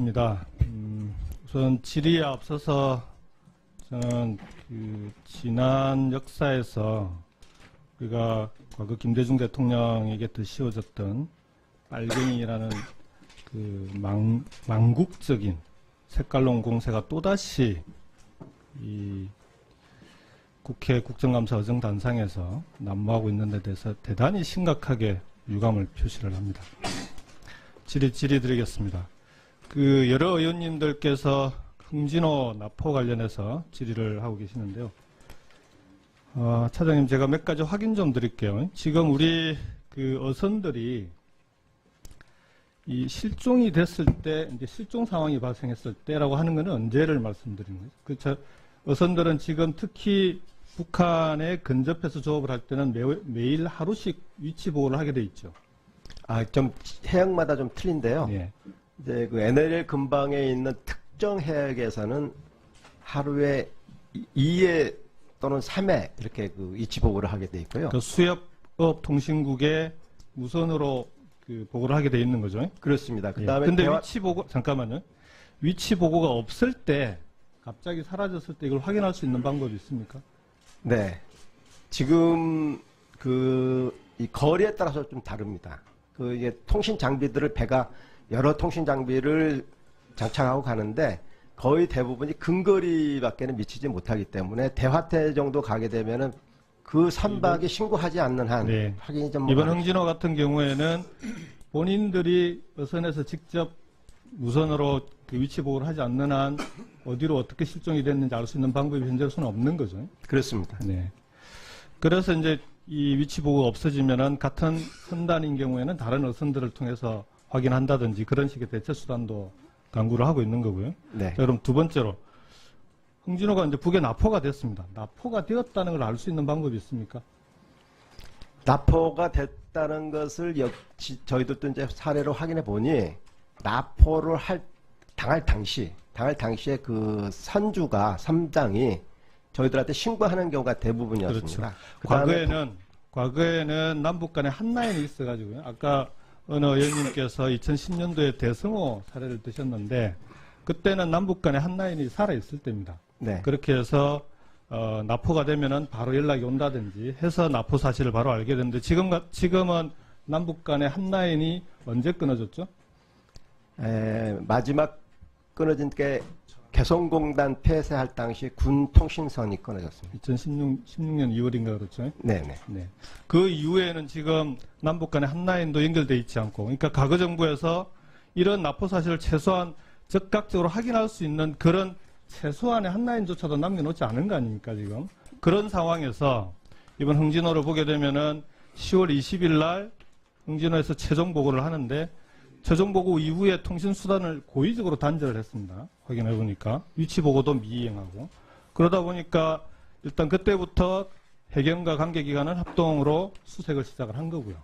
입니다. 음, 우선 질의에 앞서서 저는 그 지난 역사에서 우리가 과거 김대중 대통령에게 더 씌워졌던 빨갱이라는 그 망, 망국적인 색깔론 공세가 또다시 이 국회 국정감사 의정 단상에서 난무하고 있는 데 대해서 대단히 심각하게 유감을 표시를 합니다. 질의, 질의 드리겠습니다. 그 여러 의원님들께서 흥진호 납포 관련해서 질의를 하고 계시는데요. 어, 차장님 제가 몇 가지 확인 좀 드릴게요. 지금 우리 그 어선들이 이 실종이 됐을 때 이제 실종 상황이 발생했을 때라고 하는 것은 언제를 말씀드리는 거죠. 그렇죠. 어선들은 지금 특히 북한에 근접해서 조업을 할 때는 매, 매일 하루씩 위치 보호를 하게 돼 있죠. 아, 좀 해역마다 좀 틀린데요. 예. 이제 그 NLL 근방에 있는 특정 해역에서는 하루에 2회 또는 3회 이렇게 그 위치 보고를 하게 돼 있고요. 그 수협업 통신국에 무선으로 그 보고를 하게 돼 있는 거죠. 그렇습니다. 예. 그다음에 근데 대화- 위치 보고 잠깐만요. 위치 보고가 없을 때 갑자기 사라졌을 때 이걸 확인할 수 있는 방법이 있습니까? 네. 지금 그이 거리에 따라서 좀 다릅니다. 그 이게 통신 장비들을 배가 여러 통신 장비를 장착하고 가는데 거의 대부분이 근거리밖에는 미치지 못하기 때문에 대화태 정도 가게 되면은 그 선박이 신고하지 않는 한 네. 확인이 좀 이번 흥진호 같은 경우에는 본인들이 어선에서 직접 무선으로 그 위치 보고를 하지 않는 한 어디로 어떻게 실종이 됐는지 알 수 있는 방법이 현재로서는 없는 거죠. 그렇습니다. 네. 그래서 이제 이 위치 보고가 없어지면은 같은 선단인 경우에는 다른 어선들을 통해서 확인한다든지 그런 식의 대체 수단도 강구를 하고 있는 거고요. 네. 자, 그럼 두 번째로 흥진호가 이제 북에 납포가 됐습니다. 납포가 되었다는 걸 알 수 있는 방법이 있습니까? 납포가 됐다는 것을 역시 저희들도 이제 사례로 확인해 보니 납포를 할 당할 당시 당할 당시에 그 선주가 선장이 저희들한테 신고하는 경우가 대부분이었습니다. 그다음에 과거에는 과거에는 남북 간에 한 라인이 있어가지고요. 아까 어느 의원님께서 2010년도에 대성호 사례를 드셨는데 그때는 남북 간에 한 라인이 살아 있을 때입니다. 네. 그렇게 해서 어, 납포가 되면은 바로 연락이 온다든지 해서 납포 사실을 바로 알게 되는데 지금 가- 지금은 남북 간에 한 라인이 언제 끊어졌죠? 에, 마지막 끊어진 게 개성공단 폐쇄할 당시 군 통신선이 끊어졌습니다. 2016 16년 2월인가 그렇죠? 네네. 네. 그 이후에는 지금 남북 간에 한 라인도 연결돼 있지 않고, 그러니까 과거 정부에서 이런 납포 사실을 최소한 적극적으로 확인할 수 있는 그런 최소한의 한 라인조차도 남겨놓지 않은 거 아닙니까 지금? 그런 상황에서 이번 흥진호를 보게 되면은 10월 20일 날 흥진호에서 최종 보고를 하는데 최종 보고 이후에 통신 수단을 고의적으로 단절을 했습니다. 확인해 보니까 위치 보고도 미이행하고 그러다 보니까 일단 그때부터 해경과 관계기관은 합동으로 수색을 시작을 한 거고요.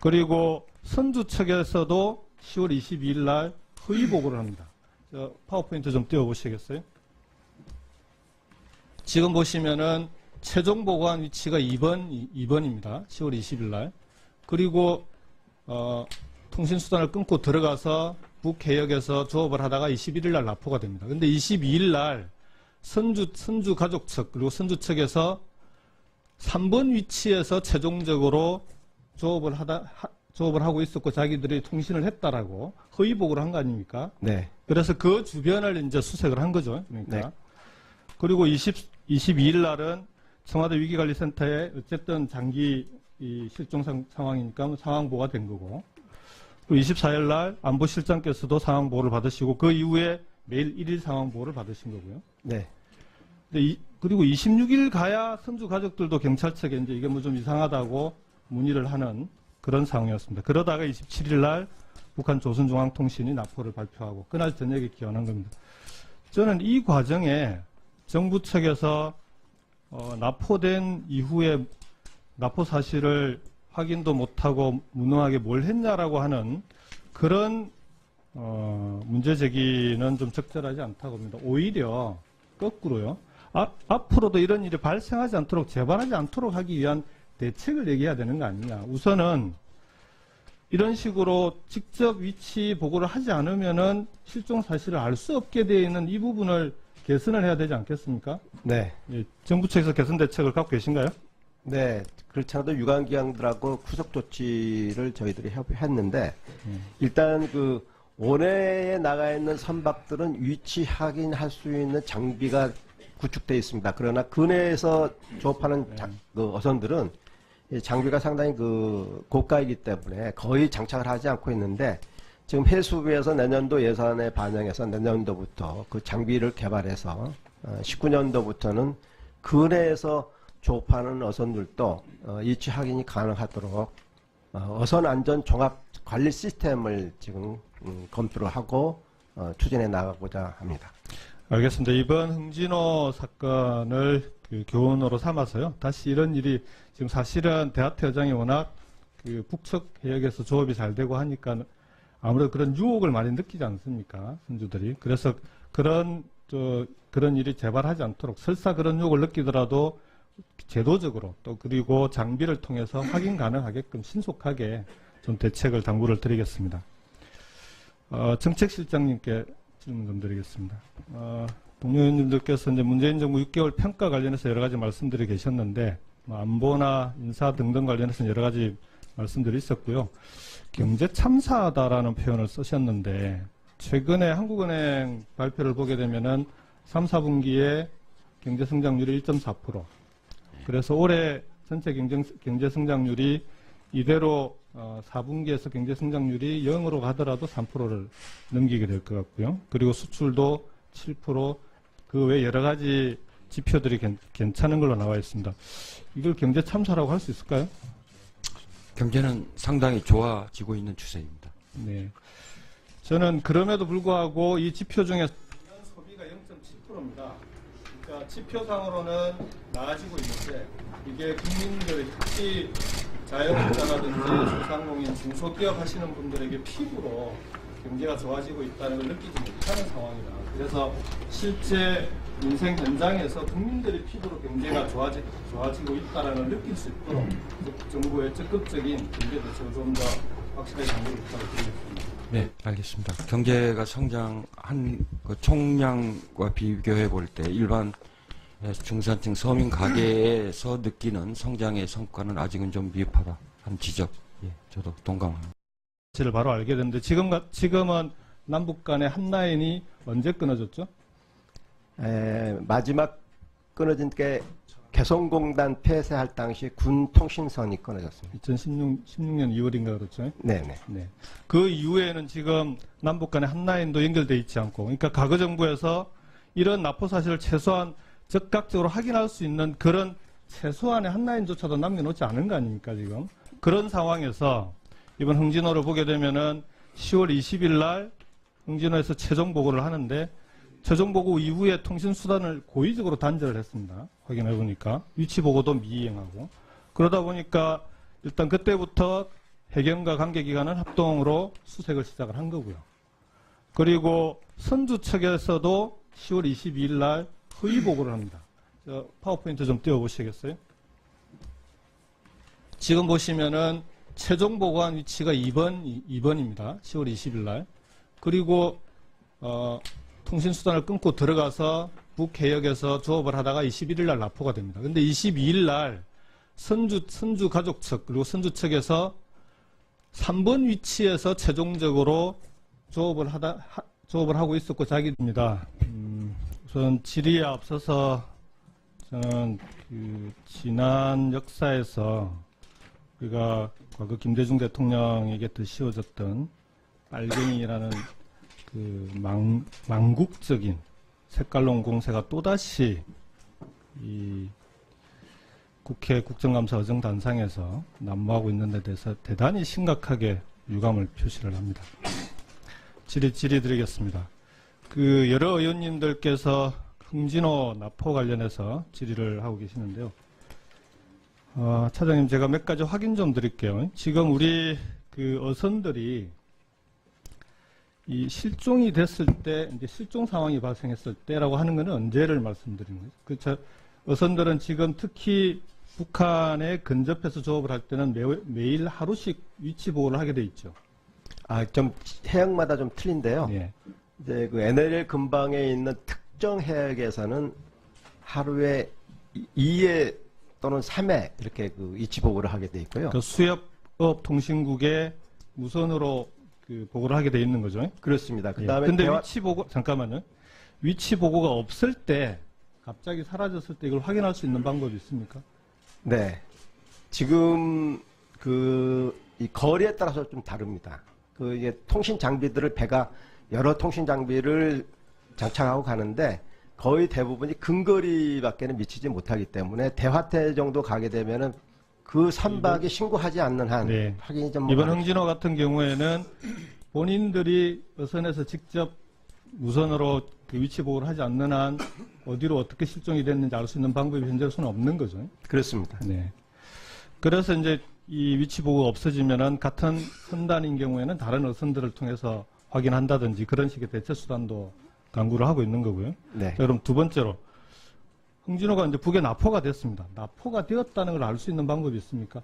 그리고 선주 측에서도 10월 22일 날 허위 보고를 합니다. 저 파워포인트 좀 띄워보시겠어요? 지금 보시면은 최종 보고한 위치가 2번, 2번입니다. 10월 20일 날. 그리고, 어, 통신 수단을 끊고 들어가서 북해역에서 조업을 하다가 21일 날 납포가 됩니다. 근데 22일 날 선주, 선주 가족 측, 그리고 선주 측에서 3번 위치에서 최종적으로 조업을 하다, 하- 조업을 하고 있었고 자기들이 통신을 했다라고 허위 보고를 한 거 아닙니까? 네. 그래서 그 주변을 이제 수색을 한 거죠. 그러니까. 네. 그리고 20, 22일 날은 청와대 위기관리센터에 어쨌든 장기 이 실종 상, 상황이니까 상황 보고가 된 거고. 그리고 24일 날 안보실장께서도 상황 보고를 받으시고 그 이후에 매일 1일 상황 보고를 받으신 거고요. 네. 이- 그리고 26일 가야 선주 가족들도 경찰 측에 이제 이게 뭐 좀 이상하다고 문의를 하는 그런 상황이었습니다. 그러다가 27일 날 북한 조선중앙통신이 납포를 발표하고 그날 저녁에 기원한 겁니다. 저는 이 과정에 정부 측에서 어, 납포된 이후에 납포 사실을 확인도 못하고 무능하게 뭘 했냐라고 하는 그런 어, 문제 제기는 좀 적절하지 않다고 봅니다. 오히려 거꾸로요. 앞, 앞으로도 이런 일이 발생하지 않도록 재발하지 않도록 하기 위한 대책을 얘기해야 되는 거 아니냐. 우선은 이런 식으로 직접 위치 보고를 하지 않으면은 실종 사실을 알 수 없게 되어 있는 이 부분을 개선을 해야 되지 않겠습니까? 네. 예, 정부 측에서 개선 대책을 갖고 계신가요? 네. 그렇지 않아도 유관기관들하고 후속 조치를 저희들이 협의했는데, 음. 일단 그, 원회에 나가 있는 선박들은 위치 확인할 수 있는 장비가 구축되어 있습니다. 그러나 근해에서 조업하는 자- 그 어선들은 이 장비가 상당히 그 고가이기 때문에 거의 장착을 하지 않고 있는데 지금 해수부에서 내년도 예산에 반영해서 내년도부터 그 장비를 개발해서 19년도부터는 근해에서 조업하는 어선들도 어, 위치 확인이 가능하도록 어, 어선 안전 종합 관리 시스템을 지금 음, 검토를 하고 어, 추진해 나가고자 합니다. 알겠습니다. 이번 흥진호 사건을 그 교훈으로 삼아서요. 다시 이런 일이 지금 사실은 대하태 여장이 워낙 그 북측 해역에서 조업이 잘 되고 하니까 아무래도 그런 유혹을 많이 느끼지 않습니까? 선주들이. 그래서 그런 저 그런 일이 재발하지 않도록 설사 그런 유혹을 느끼더라도 제도적으로 또 그리고 장비를 통해서 확인 가능하게끔 신속하게 좀 대책을 당부를 드리겠습니다. 어, 정책실장님께 질문 좀 드리겠습니다. 어, 동료 의원님들께서 이제 문재인 정부 6개월 평가 관련해서 여러 가지 말씀들이 계셨는데 뭐 안보나 인사 등등 관련해서 여러 가지 말씀들이 있었고요. 경제 참사다라는 표현을 쓰셨는데 최근에 한국은행 발표를 보게 되면은 3, 4분기에 경제 성장률이 1.4%. 그래서 올해 전체 경쟁, 경제 성장률이 이대로 어, 4분기에서 경제 성장률이 0으로 가더라도 3%를 넘기게 될 것 같고요. 그리고 수출도 7%, 그 외 여러 가지 지표들이 괜, 괜찮은 걸로 나와 있습니다. 이걸 경제 참사라고 할 수 있을까요? 경제는 상당히 좋아지고 있는 추세입니다. 네. 저는 그럼에도 불구하고 이 지표 중에 소비가 0.7%입니다. 그러니까 지표상으로는 나아지고 있는데 이게 국민들 특히 자영업자라든지 소상공인 중소기업 하시는 분들에게 피부로 경제가 좋아지고 있다는 걸 느끼지 못하는 상황이다. 그래서 실제 민생 현장에서 국민들의 피부로 경제가 좋아지, 좋아지고 있다는 걸 느낄 수 있도록 정부의 적극적인 경제 대책을 좀 더 확실하게 당부를 부탁드리겠습니다. 네, 알겠습니다. 경제가 성장한 그 총량과 비교해 볼 때 일반 중산층 서민 가계에서 느끼는 성장의 성과는 아직은 좀 미흡하다. 한 지적. 예, 저도 동감합니다. 사실을 바로 알게 됐는데 지금 가- 지금은 남북 간의 한 라인이 언제 끊어졌죠? 에, 마지막 끊어진 게 개성공단 폐쇄할 당시 군 통신선이 끊어졌습니다. 2016 16 년 2월인가 그렇죠? 네네. 네. 그 이후에는 지금 남북 간의 한 라인도 연결돼 있지 않고, 그러니까 과거 정부에서 이런 납포 사실을 최소한 적극적으로 확인할 수 있는 그런 최소한의 한 라인조차도 남겨놓지 않은 거 아닙니까 지금? 그런 상황에서 이번 흥진호를 보게 되면은 10월 20일 날 흥진호에서 최종 보고를 하는데 최종 보고 이후에 통신 수단을 고의적으로 단절을 했습니다. 확인해 보니까 위치 보고도 미이행하고 그러다 보니까 일단 그때부터 해경과 관계기관은 합동으로 수색을 시작을 한 거고요. 그리고 선주 측에서도 10월 22일 날 허위 보고를 합니다. 저 파워포인트 좀 띄워보시겠어요? 지금 보시면은 최종 보고한 위치가 2번, 2번입니다. 10월 20일 날. 그리고 어, 통신 수단을 끊고 들어가서 북해역에서 조업을 하다가 21일 날 납포가 됩니다. 근데 22일 날 선주 선주 가족 측 그리고 선주 측에서 3번 위치에서 최종적으로 조업을 하다 하- 조업을 하고 있었고 자기입니다. 음, 우선 질의에 앞서서 저는 그 지난 역사에서 우리가 과거 김대중 대통령에게 드시워졌던 빨갱이라는 그 망, 망국적인 색깔론 공세가 또다시 이 국회 국정감사 의정 단상에서 난무하고 있는 데 대해서 대단히 심각하게 유감을 표시를 합니다. 질의, 질의 드리겠습니다. 그 여러 의원님들께서 흥진호 납포 관련해서 질의를 하고 계시는데요. 어, 차장님 제가 몇 가지 확인 좀 드릴게요. 지금 우리 그 어선들이 이 실종이 됐을 때, 이제 실종 상황이 발생했을 때라고 하는 것은 언제를 말씀드리는 거죠? 그, 저, 어선들은 지금 특히 북한에 근접해서 조업을 할 때는 매, 매일 하루씩 위치 보고를 하게 돼 있죠. 아, 좀 해역마다 좀 틀린데요. 예. 이제 그 NLL 근방에 있는 특정 해역에서는 하루에 2회 또는 3회 이렇게 그 위치 보고를 하게 돼 있고요. 그 수협업 통신국에 무선으로 그 보고를 하게 돼 있는 거죠. 그렇습니다. 예. 그다음에 근데 대화- 위치 보고 잠깐만요. 위치 보고가 없을 때 갑자기 사라졌을 때 이걸 확인할 수 있는 방법이 있습니까? 네. 지금 그 이 거리에 따라서 좀 다릅니다. 그 이게 통신 장비들을 배가 여러 통신 장비를 장착하고 가는데 거의 대부분이 근거리밖에는 미치지 못하기 때문에 대화태 정도 가게 되면은 그 선박이 신고하지 않는 한 네. 확인이 좀 이번. 흥진호 같은 경우에는 본인들이 어선에서 직접 무선으로 그 위치 보고를 하지 않는 한 어디로 어떻게 실종이 됐는지 알 수 있는 방법이 현재로서는 없는 거죠. 그렇습니다. 네. 그래서 이제 이 위치 보고가 없어지면은 같은 선단인 경우에는 다른 어선들을 통해서 확인한다든지 그런 식의 대체 수단도 강구를 하고 있는 거고요. 네. 자, 그럼 두 번째로 흥진호가 이제 북에 납포가 됐습니다. 납포가 되었다는 걸 알 수 있는 방법이 있습니까?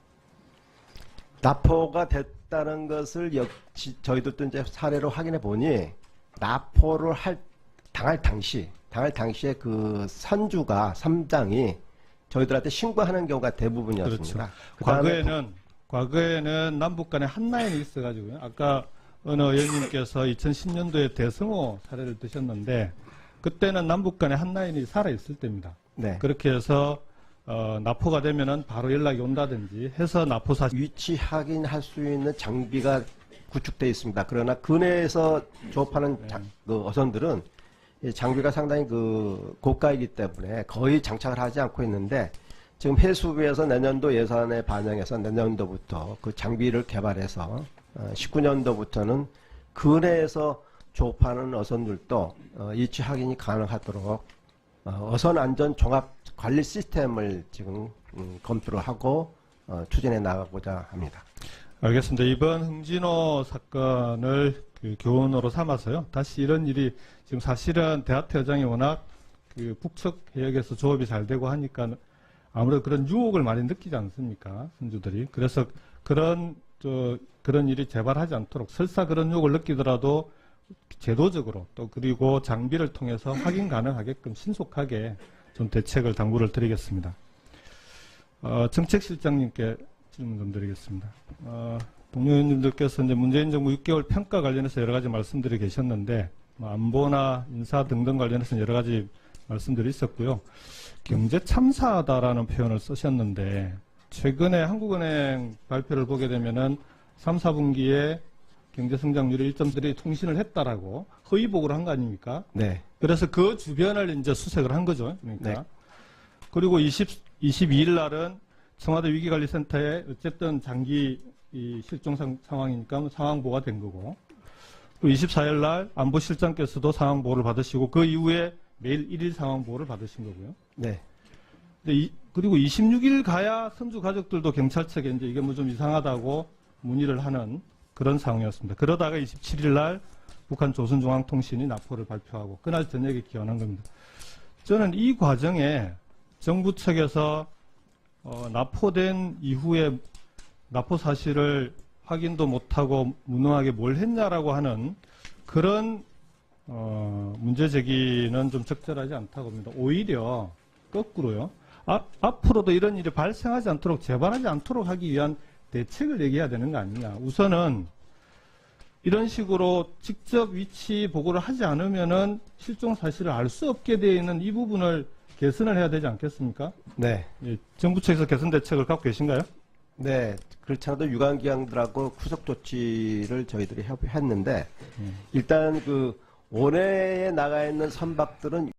납포가 됐다는 것을 역시 저희들도 이제 사례로 확인해 보니 납포를 할 당할 당시 당할 당시에 그 선주가 삼장이 저희들한테 신고하는 경우가 대부분이었습니다. 그다음에 과거에는 과거에는 남북 간에 한 라인이 있어가지고요. 아까 어느 의원님께서 2010년도에 대성호 사례를 드셨는데 그때는 남북 간에 한라인이 살아 있을 때입니다. 네. 그렇게 해서 어, 납포가 되면은 바로 연락이 온다든지 해서 납포 사실 위치 확인할 수 있는 장비가 구축되어 있습니다. 그러나 근해에서 조업하는 자- 그 어선들은 이 장비가 상당히 그 고가이기 때문에 거의 장착을 하지 않고 있는데 지금 해수부에서 내년도 예산에 반영해서 내년도부터 그 장비를 개발해서 어, 19년도부터는 근해에서 조업하는 어선들도 어, 위치 확인이 가능하도록 어, 어선 안전 종합 관리 시스템을 지금 음, 검토를 하고 어, 추진해 나가고자 합니다. 알겠습니다. 이번 흥진호 사건을 그 교훈으로 삼아서요. 다시 이런 일이 지금 사실은 대하태 여장이 워낙 그 북측 해역에서 조업이 잘 되고 하니까 아무래도 그런 유혹을 많이 느끼지 않습니까? 선주들이. 그래서 그런 저 그런 일이 재발하지 않도록 설사 그런 유혹을 느끼더라도 제도적으로 또 그리고 장비를 통해서 확인 가능하게끔 신속하게 좀 대책을 당부를 드리겠습니다. 어, 정책실장님께 질문 좀 드리겠습니다. 어, 동료 의원님들께서 이제 문재인 정부 6개월 평가 관련해서 여러 가지 말씀들이 계셨는데 뭐 안보나 인사 등등 관련해서 여러 가지 말씀들이 있었고요. 경제 참사다라는 표현을 쓰셨는데 최근에 한국은행 발표를 보게 되면은 3, 4분기에 경제 성장률이 1점들이 통신을 했다라고 허위 보고를 한 거 아닙니까? 네. 그래서 그 주변을 이제 수색을 한 거죠. 그러니까. 네. 그리고 20, 22일 날은 청와대 위기관리센터에 어쨌든 장기 이 실종 상, 상황이니까 상황 보고가 된 거고. 그리고 24일 날 안보실장께서도 상황 보고를 받으시고 그 이후에 매일 1일 상황 보고를 받으신 거고요. 네. 근데 이, 그리고 26일 가야 선주 가족들도 경찰청에 이제 이게 뭐 좀 이상하다고 문의를 하는 그런 상황이었습니다. 그러다가 27일 날 북한 조선중앙통신이 납포를 발표하고 그날 저녁에 기원한 겁니다. 저는 이 과정에 정부 측에서 어, 납포된 이후에 납포 사실을 확인도 못하고 무능하게 뭘 했냐라고 하는 그런 어, 문제 제기는 좀 적절하지 않다고 봅니다. 오히려 거꾸로요. 아, 앞으로도 이런 일이 발생하지 않도록 재발하지 않도록 하기 위한 대책을 얘기해야 되는 거 아니냐. 우선은 이런 식으로 직접 위치 보고를 하지 않으면은 실종 사실을 알 수 없게 되어 있는 이 부분을 개선을 해야 되지 않겠습니까? 네. 예, 정부 측에서 개선 대책을 갖고 계신가요? 네. 그렇지 않아도 유관기관들하고 후속 조치를 저희들이 협- 했는데 음. 일단 그 원해에 나가 있는 선박들은